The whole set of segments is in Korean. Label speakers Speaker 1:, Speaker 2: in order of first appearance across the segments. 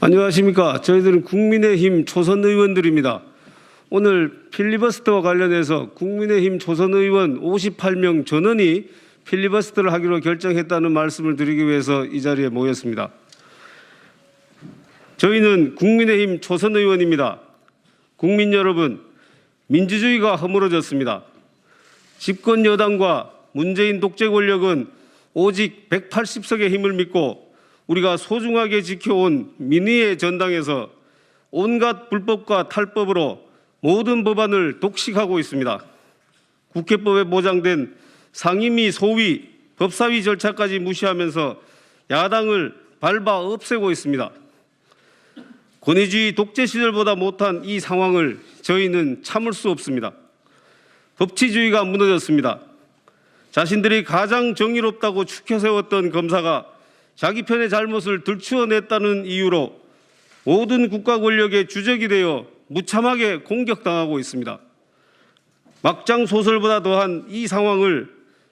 Speaker 1: 안녕하십니까. 저희들은 국민의힘 초선 의원들입니다. 오늘 필리버스터와 관련해서 국민의힘 초선 의원 58명 전원이 필리버스터를 하기로 결정했다는 말씀을 드리기 위해서 이 자리에 모였습니다. 저희는 국민의힘 초선 의원입니다. 국민 여러분, 민주주의가 허물어졌습니다. 집권 여당과 문재인 독재 권력은 오직 180석의 힘을 믿고 우리가 소중하게 지켜온 민의의 전당에서 온갖 불법과 탈법으로 모든 법안을 독식하고 있습니다. 국회법에 보장된 상임위, 소위, 법사위 절차까지 무시하면서 야당을 밟아 없애고 있습니다. 권위주의 독재 시절보다 못한 이 상황을 저희는 참을 수 없습니다. 법치주의가 무너졌습니다. 자신들이 가장 정의롭다고 추켜 세웠던 검사가 자기 편의 잘못을 들추어냈다는 이유로 모든 국가 권력의 주적이 되어 무참하게 공격당하고 있습니다. 막장 소설보다 더한 이 상황을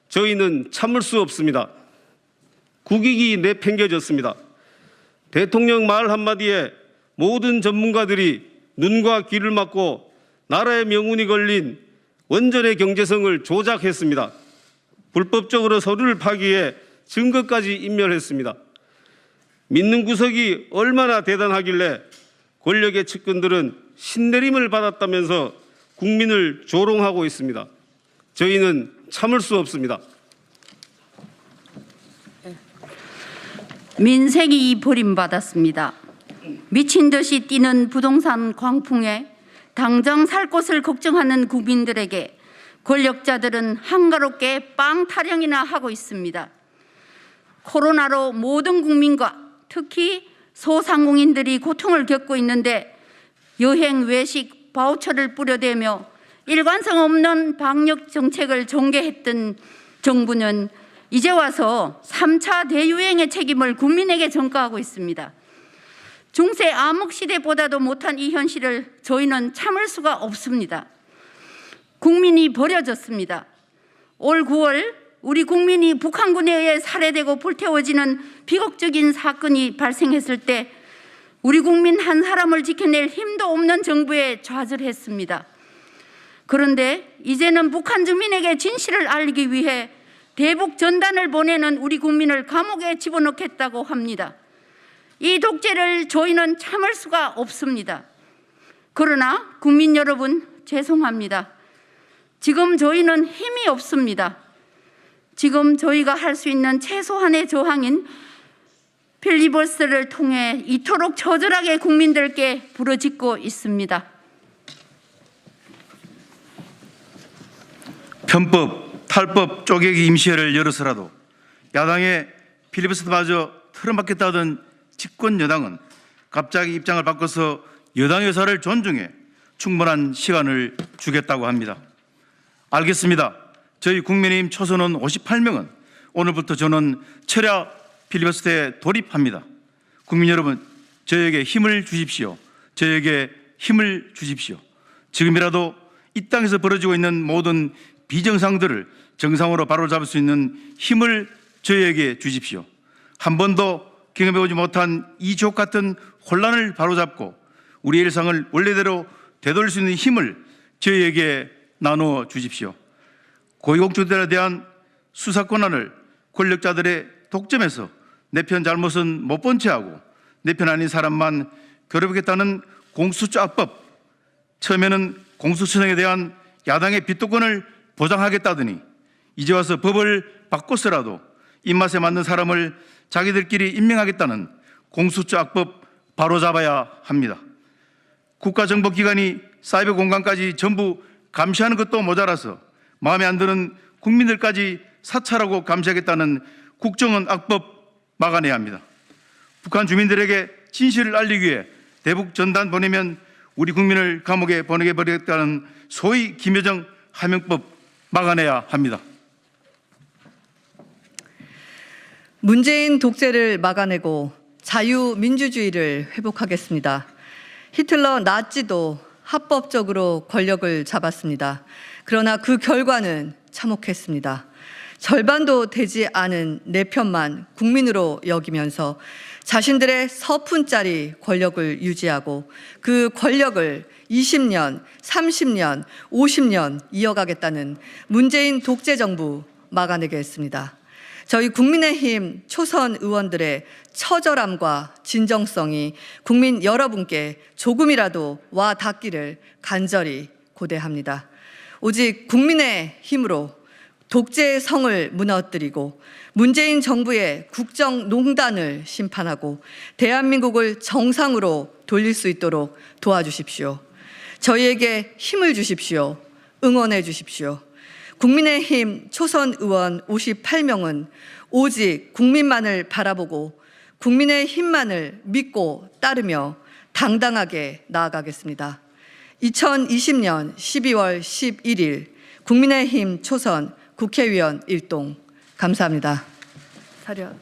Speaker 1: 저희는 참을 수 없습니다. 국익이 내팽겨졌습니다. 대통령 말 한마디에 모든 전문가들이 눈과 귀를 막고 나라의 명운이 걸린 원전의 경제성을 조작했습니다. 불법적으로 서류를 파기해 증거까지 인멸했습니다. 믿는 구석이 얼마나 대단하길래 권력의 측근들은 신내림을 받았다면서 국민을 조롱하고 있습니다. 저희는 참을 수 없습니다.
Speaker 2: 민생이 버림받았습니다. 미친 듯이 뛰는 부동산 광풍에 당장 살 곳을 걱정하는 국민들에게 권력자들은 한가롭게 빵 타령이나 하고 있습니다. 코로나로 모든 국민과 특히 소상공인들이 고통을 겪고 있는데 여행 외식 바우처를 뿌려대며 일관성 없는 방역 정책을 전개했던 정부는 이제 와서 3차 대유행의 책임을 국민에게 전가하고 있습니다. 중세 암흑 시대보다도 못한 이 현실을 저희는 참을 수가 없습니다. 국민이 버려졌습니다. 올 9월 우리 국민이 북한군에 의해 살해되고 불태워지는 비극적인 사건이 발생했을 때 우리 국민 한 사람을 지켜낼 힘도 없는 정부에 좌절했습니다. 그런데 이제는 북한 주민에게 진실을 알리기 위해 대북 전단을 보내는 우리 국민을 감옥에 집어넣겠다고 합니다. 이 독재를 저희는 참을 수가 없습니다. 그러나 국민 여러분 죄송합니다. 지금 저희는 힘이 없습니다. 지금 저희가 할 수 있는 최소한의 저항인 필리버스를 통해 이토록 처절하게 국민들께 부르짖고 있습니다.
Speaker 3: 편법, 탈법 쪼개기 임시회를 열어서라도 야당의 필리버스터마저 틀어막겠다던 집권 여당은 갑자기 입장을 바꿔서 여당의 의사를 존중해 충분한 시간을 주겠다고 합니다. 알겠습니다. 저희 국민의힘 초선원 58명은 오늘부터 저는 철야 필리버스터에 돌입합니다. 국민 여러분, 저에게 힘을 주십시오. 저에게 힘을 주십시오. 지금이라도 이 땅에서 벌어지고 있는 모든 비정상들을 정상으로 바로잡을 수 있는 힘을 저희에게 주십시오. 한 번도 경험해보지 못한 이족 같은 혼란을 바로잡고 우리의 일상을 원래대로 되돌릴 수 있는 힘을 저희에게 나누어 주십시오. 고위공직자들에 대한 수사 권한을 권력자들의 독점에서 내 편 잘못은 못 본 채하고 내 편 아닌 사람만 괴롭히겠다는 공수처법 처음에는 공수처장에 대한 야당의 비토권을 보장하겠다더니 이제 와서 법을 바꿔서라도 입맛에 맞는 사람을 자기들끼리 임명하겠다는 공수처 악법 바로잡아야 합니다. 국가정보기관이 사이버 공간까지 전부 감시하는 것도 모자라서 마음에 안 드는 국민들까지 사찰하고 감시하겠다는 국정원 악법 막아내야 합니다. 북한 주민들에게 진실을 알리기 위해 대북 전단 보내면 우리 국민을 감옥에 보내게 버리겠다는 소위 김여정 하명법 막아내야 합니다.
Speaker 4: 문재인 독재를 막아내고 자유민주주의를 회복하겠습니다. 히틀러 나치도 합법적으로 권력을 잡았습니다. 그러나 그 결과는 참혹했습니다. 절반도 되지 않은 내 편만 국민으로 여기면서 자신들의 서푼짜리 권력을 유지하고 그 권력을 20년, 30년, 50년 이어가겠다는 문재인 독재 정부 막아내겠습니다. 저희 국민의힘 초선 의원들의 처절함과 진정성이 국민 여러분께 조금이라도 와 닿기를 간절히 고대합니다. 오직 국민의 힘으로 독재의 성을 무너뜨리고 문재인 정부의 국정농단을 심판하고 대한민국을 정상으로 돌릴 수 있도록 도와주십시오. 저희에게 힘을 주십시오. 응원해 주십시오. 국민의힘 초선 의원 58명은 오직 국민만을 바라보고 국민의 힘만을 믿고 따르며 당당하게 나아가겠습니다. 2020년 12월 11일 국민의힘 초선 국회의원 일동 감사합니다. 사려.